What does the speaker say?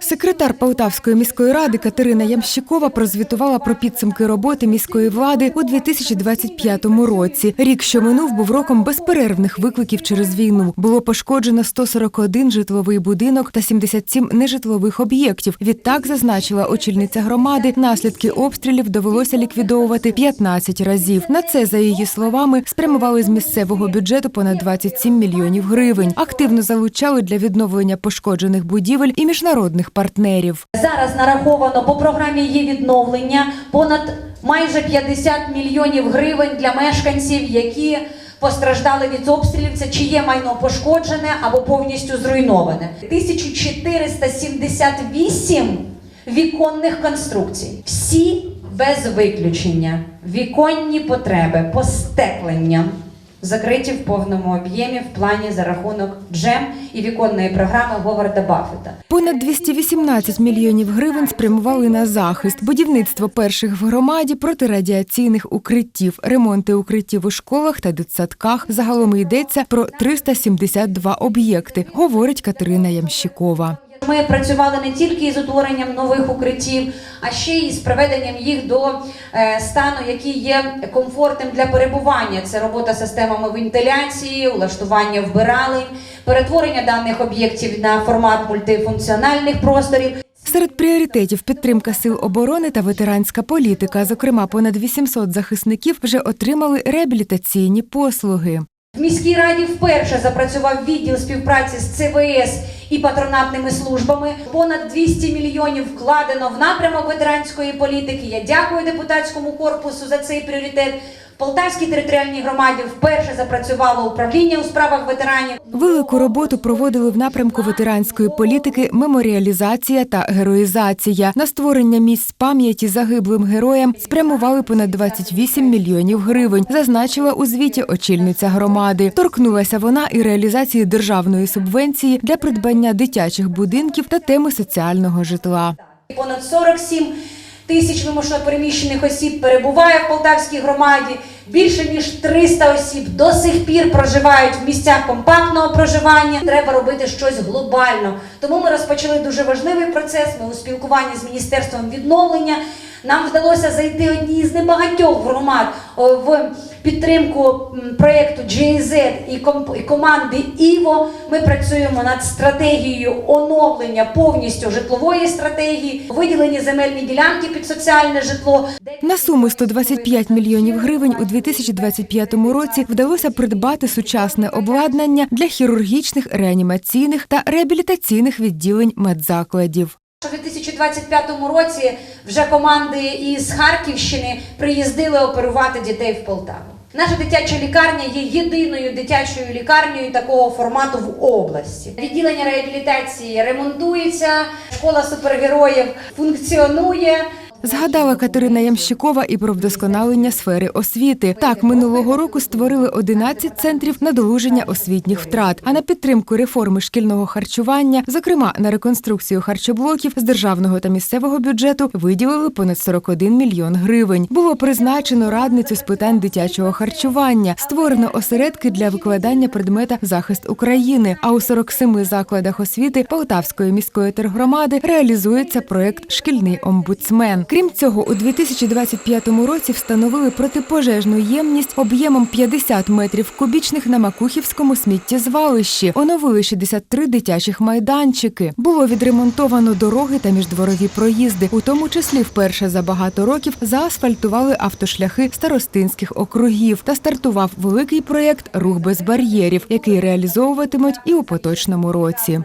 Секретар Полтавської міської ради Катерина Ямщикова прозвітувала про підсумки роботи міської влади у 2025 році. Рік, що минув, був роком безперервних викликів через війну. Було пошкоджено 141 житловий будинок та 77 нежитлових об'єктів. Відтак зазначила очільниця громади, наслідки обстрілів довелося ліквідовувати 15 разів. На це, за її словами, спрямували з місцевого бюджету понад 27 мільйонів гривень. Активно залучали для відновлення пошкоджених будівель і міжнародних партнерів. Зараз нараховано по програмі є відновлення понад майже 50 мільйонів гривень для мешканців, які постраждали від обстрілів. Це чиє майно пошкоджене або повністю зруйноване. 1478 віконних конструкцій. Всі без виключення. Віконні потреби, постеклення. Закриті в повному об'ємі в плані за рахунок джем і віконної програми Говарда Баффета. Понад 218 мільйонів гривень спрямували на захист, будівництво перших в громаді протирадіаційних укриттів, ремонти укриттів у школах та дитсадках. Загалом йдеться про 372 об'єкти, говорить Катерина Ямщикова. Ми працювали не тільки із утворенням нових укриттів, а ще й з приведенням їх до е, стану, який є комфортним для перебування. Це робота системами вентиляції, улаштування вбиралень, перетворення даних об'єктів на формат мультифункціональних просторів. Серед пріоритетів підтримка сил оборони та ветеранська політика. Зокрема, понад 800 захисників вже отримали реабілітаційні послуги. В міській раді вперше запрацював відділ співпраці з ЦВС і патронатними службами. Понад 200 мільйонів вкладено в напрямок ветеранської політики. Я дякую депутатському корпусу за цей пріоритет. Полтавській територіальній громаді вперше запрацювало управління у справах ветеранів. Велику роботу проводили в напрямку ветеранської політики, меморіалізація та героїзація. На створення місць пам'яті загиблим героям спрямували понад 28 мільйонів гривень, зазначила у звіті очільниця громади. Торкнулася вона і реалізації державної субвенції для придбання дитячих будинків та теми соціального житла. Понад 47 тисяч вимушено переміщених осіб перебуває в Полтавській громаді. Більше ніж 300 осіб до сих пір проживають в місцях компактного проживання. Треба робити щось глобально. Тому ми розпочали дуже важливий процес. Ми у спілкуванні з міністерством відновлення. Нам вдалося зайти одні з небагатьох громад в підтримку проєкту GIZ і команди Іво. Ми працюємо над стратегією оновлення повністю житлової стратегії, виділені земельні ділянки під соціальне житло. На суму 125 мільйонів гривень у 2025 році вдалося придбати сучасне обладнання для хірургічних, реанімаційних та реабілітаційних відділень медзакладів. У 2025 році вже команди із Харківщини приїздили оперувати дітей в Полтаву. Наша дитяча лікарня є єдиною дитячою лікарнею такого формату в області. Відділення реабілітації ремонтується, школа супергероїв функціонує. Згадала Катерина Ямщикова і про вдосконалення сфери освіти. Так, минулого року створили 11 центрів надолуження освітніх втрат. А на підтримку реформи шкільного харчування, зокрема на реконструкцію харчоблоків з державного та місцевого бюджету, виділили понад 41 мільйон гривень. Було призначено радницю з питань дитячого харчування, створено осередки для викладання предмета захист України. А у 47 закладах освіти Полтавської міської тергромади реалізується проект Шкільний омбудсмен. Крім цього, у 2025 році встановили протипожежну ємність об'ємом 50 метрів кубічних на Макухівському сміттєзвалищі. Оновили 63 дитячих майданчики. Було відремонтовано дороги та міждворові проїзди. У тому числі вперше за багато років заасфальтували автошляхи старостинських округів та стартував великий проєкт Рух без бар'єрів, який реалізовуватимуть і у поточному році.